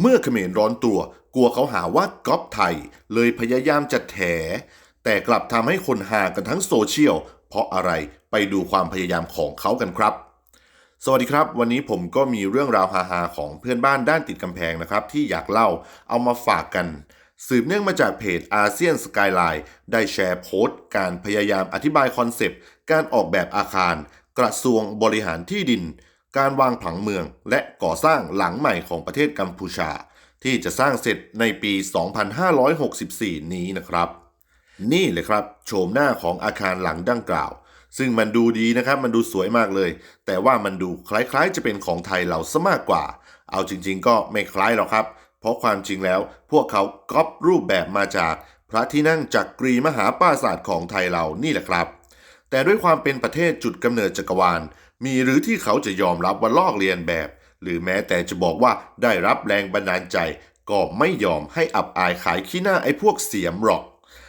เมื่อเขมรร้อนตัวกลัวเขาหาว่าก๊อปไทย เลยพยายามจะแถ แต่กลับทำให้คนหากันทั้งโซเชียล เพราะอะไรไปดูความพยายามของเขากันครับ สวัสดีครับ วันนี้ผมก็มีเรื่องราวฮาๆของเพื่อนบ้านด้านติดกำแพงนะครับ ที่อยากเล่าเอามาฝากกัน สืบเนื่องมาจากเพจอาเซียนสกายไลน์ได้แชร์โพสต์ การพยายามอธิบายคอนเซปต์ การออกแบบอาคาร กระทรวงบริหารที่ดิน การวางผังเมือง และก่อสร้างหลังใหม่ของประเทศกัมพูชา ที่จะสร้างเสร็จในปี 2564 นี้นะครับ นี่เลยครับโฉมหน้าของอาคารหลังดังกล่าว ซึ่งมันดูดีนะครับมันดูสวยมากเลย แต่ว่ามันดูคล้ายๆ จะเป็นของไทยเราซะมากกว่า เอาจริงๆ ก็ไม่คล้ายหรอกครับ เพราะความจริงแล้วพวกเขาก๊อปรูปแบบมาจากพระที่นั่งจักกรีมหาปราสาทของไทยเรานี่แหละครับ แต่ด้วยความเป็นประเทศจุดกำเนิดจักรวาล มีหรือที่เขาจะยอมรับว่าลอกเลียนแบบ หรือแม้แต่จะบอกว่าได้รับแรงบันดาลใจ ก็ไม่ยอมให้อับอายขายขี้หน้าไอ้พวกเสียมหรอก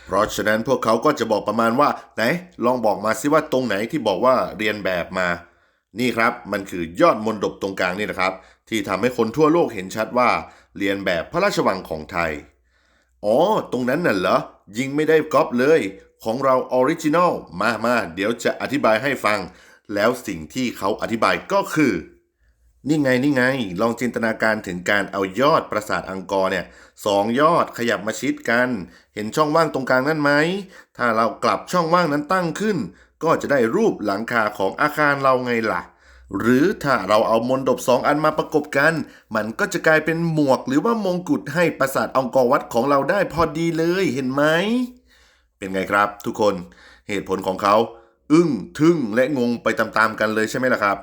เพราะฉะนั้นพวกเขาก็จะบอกประมาณว่า ไหน ลองบอกมาสิว่าตรงไหนที่บอกว่าเรียนแบบมา นี่ครับมันคือยอดมนดบตรงกลางนี่นะครับ ที่ทำให้คนทั่วโลกเห็นชัดว่า เรียนแบบพระราชวังของไทยอ๋อ ตรงนั้นน่ะเหรอ ยิงไม่ได้ก๊อปเลย ของเราออริจินอล มามา เดี๋ยวจะอธิบายให้ฟัง แล้วสิ่งที่เขาอธิบายก็คือ นี่ไงนี่ไง ลองจินตนาการถึงการเอายอดปราสาทอังกอร์เนี่ยสองยอดขยับมาชิดกัน เห็นช่องว่างตรงกลางนั่นไหม ถ้าเรากลับช่องว่างนั้นตั้งขึ้น ก็จะได้รูปหลังคาของอาคารเราไงล่ะ หรือถ้าเราเอามนดบสองอันมาประกบกัน มันก็จะกลายเป็นหมวกหรือว่ามงกุฎให้ปราสาทอังกอร์วัดของเราได้พอดีเลยเห็นไหม เป็นไงครับ ทุกคน เหตุผลของเขา อึ้งทึ่งและงงไปตามๆกันเลยใช่ไหมล่ะครับ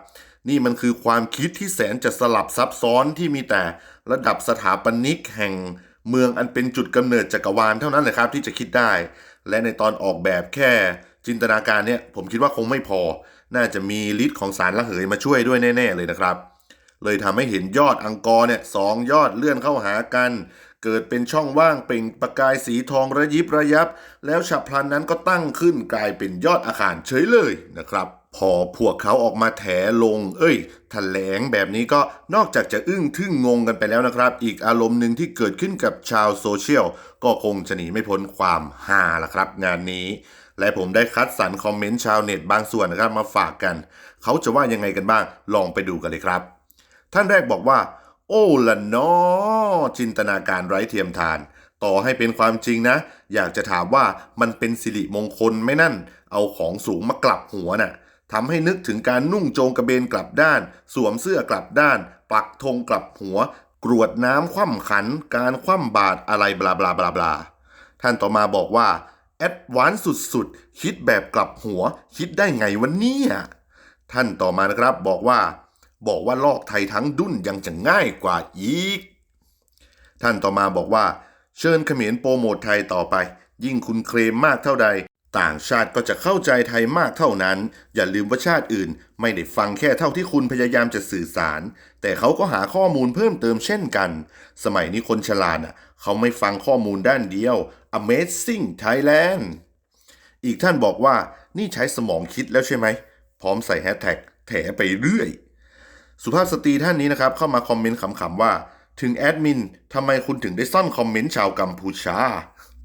นี่มันคือความคิดที่แสนจะสลับซับซ้อนที่มีแต่ระดับสถาปนิกแห่งเมืองอันเป็นจุดกำเนิดจักรวาลเท่านั้นเลยครับที่จะคิดได้ และในตอนออกแบบแค่จินตนาการเนี่ยผมคิดว่าคงไม่พอ น่าจะมีฤทธิ์ของสารละเหยมาช่วยด้วยแน่ ๆ เลยนะครับ เลยทำให้เห็นยอดอังกอร์เนี่ยสองยอดเลื่อนเข้าหากัน เกิดเป็นช่องว่างเปล่งประกายสีทองระยิบระยับ แล้วฉับพลันนั้นก็ตั้งขึ้นกลายเป็นยอดอาคารเฉยเลยนะครับพอพวกเขาออกมาแถลง เอ้ยแถลงแบบนี้ก็นอกจากจะอึ้งทึ่งงงกันไปแล้วนะครับ อีกอารมณ์หนึ่งที่เกิดขึ้นกับชาวโซเชียล ก็คงจะหนีไม่พ้นความฮาละครับ งานนี้ และผมได้คัดสรรคอมเมนต์ชาวเน็ตบางส่วนนะครับมาฝากกัน เขาจะว่ายังไงกันบ้าง ลองไปดูกันเลยครับ ท่านแรกบอกว่า โอ้ละนอจินตนาการไร้เทียมทาน ต่อให้เป็นความจริงนะ อยากจะถามว่ามันเป็นสิริมงคลไหมนั่น เอาของสูงมากลับหัวน่ะทำให้นึกถึงการนุ่งโจงกระเบนกลับด้าน สวมเสื้อกลับด้าน ปักธงกลับหัว กรวดน้ำคว่ำขัน การคว่ำบาตรอะไรบลาบลาบลาบลาท่านต่อมาบอกว่าแอดวานสุดๆ คิดแบบกลับหัว คิดได้ไงวันนี้ท่านต่อมานะครับบอกว่า บอกว่าลอกไทยทั้งดุนยังจะง่ายกว่าอีก ท่านต่อมาบอกว่า เชิญเขมรโปรโมทไทยต่อไป ยิ่งคุณเคลมมากเท่าใด ต่างชาติก็จะเข้าใจไทยมากเท่านั้น อย่าลืมว่าชาติอื่น ไม่ได้ฟังแค่เท่าที่คุณพยายามจะสื่อสาร แต่เขาก็หาข้อมูลเพิ่มเติมเช่นกัน สมัยนี้คนฉลาดน่ะ เขาไม่ฟังข้อมูลด้านเดียว Amazing Thailand อีกท่านบอกว่านี่ใช้สมองคิดแล้วใช่ไหม พร้อมใส่แฮชแท็กแถไปเรื่อย สุภาพสตรีท่านนี้นะครับเข้ามาคอมเมนต์ขำๆว่า ถึงแอดมินทำไมคุณถึงได้ซ่อนคอมเมนต์ชาวกัมพูชา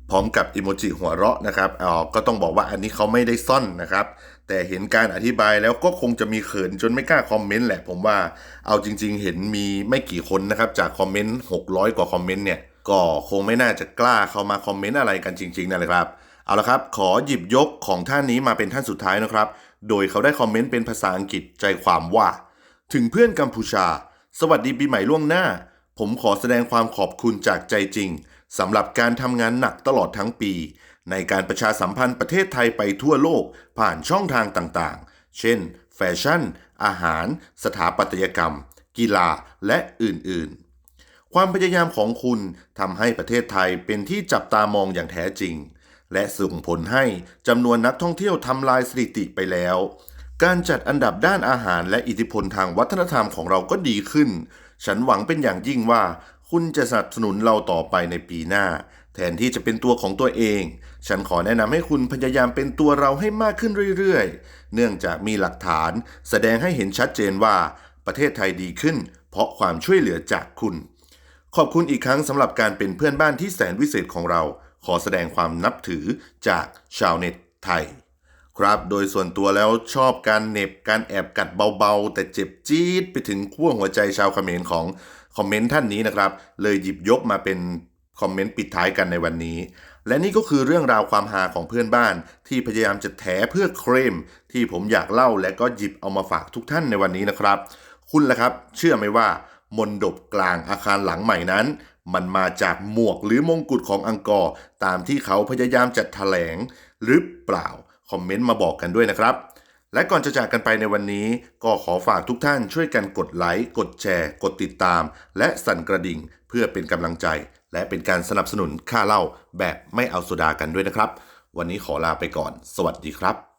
พร้อมกับอิโมจิหัวเราะนะครับอ๋อก็ต้องบอกว่าอันนี้เขาไม่ได้ซ่อนนะครับ แต่เห็นการอธิบายแล้วก็คงจะมีเขินจนไม่กล้าคอมเมนต์แหละผมว่าเอาจริง ๆ เห็นมีไม่กี่คนนะครับจากคอมเมนต์600 กว่าคอมเมนต์เนี่ยก็คงไม่น่าจะกล้าเข้ามาคอมเมนต์อะไรกันจริงๆนั่นแหละครับเอาละครับ ขอหยิบยกของท่านนี้มาเป็นท่านสุดท้ายนะครับ โดยเขาได้คอมเมนต์เป็นภาษาอังกฤษใจความว่า ถึงเพื่อนกัมพูชา สวัสดีปีใหม่ล่วงหน้า ผมขอแสดงความขอบคุณจากใจจริงสำหรับการทำงานหนักตลอดทั้งปี ในการประชาสัมพันธ์ประเทศไทยไปทั่วโลกผ่านช่องทางต่างๆ เช่น แฟชั่น อาหาร สถาปัตยกรรม กีฬาและอื่นๆ ความพยายามของคุณทำให้ประเทศไทยเป็นที่จับตามองอย่างแท้จริง และส่งผลให้จำนวนนักท่องเที่ยวทำลายสถิติไปแล้ว การจัดอันดับด้านอาหารและอิทธิพลทางวัฒนธรรมของเราก็ดีขึ้น ฉันหวังเป็นอย่างยิ่งว่า คุณจะสนับสนุนเราต่อไปในปีหน้า แทนที่จะเป็นตัวของตัวเอง ฉันขอแนะนำให้คุณพยายามเป็นตัวเราให้มากขึ้นเรื่อยๆ เนื่องจากมีหลักฐานแสดงให้เห็นชัดเจนว่าประเทศไทยดีขึ้น เพราะความช่วยเหลือจากคุณ ขอบคุณอีกครั้งสำหรับการเป็นเพื่อนบ้านที่แสนวิเศษของเรา ขอแสดงความนับถือจากชาวเน็ตไทย ครับ โดยส่วนตัวแล้วชอบการเน็บการแอบกัดเบาๆ แต่เจ็บจี๊ดไปถึงขั้วหัวใจชาวเขมรของคอมเมนต์ท่านนี้นะครับ เลยหยิบยกมาเป็นคอมเมนต์ปิดท้ายกันในวันนี้ และนี่ก็คือเรื่องราวความฮาของเพื่อนบ้าน ที่พยายามจะแถเพื่อเคลมที่ผมอยากเล่าและก็หยิบเอามาฝากทุกท่านในวันนี้นะครับ คุณล่ะครับ เชื่อไหมว่ามนดบกลางอาคารหลังใหม่นั้น มันมาจากหมวกหรือมงกุฎของอังกอร์ตามที่เขาพยายามจะแถลงหรือเปล่า คอมเมนต์มาบอกกันด้วยนะครับ และก่อนจะจากกันไปในวันนี้ ก็ขอฝากทุกท่านช่วยกันกดไลค์ กดแชร์ กดติดตาม และสั่นกระดิ่ง เพื่อเป็นกำลังใจ และเป็นการสนับสนุนค่าเล่าแบบไม่เอาโซดากันด้วยนะครับ วันนี้ขอลาไปก่อน สวัสดีครับ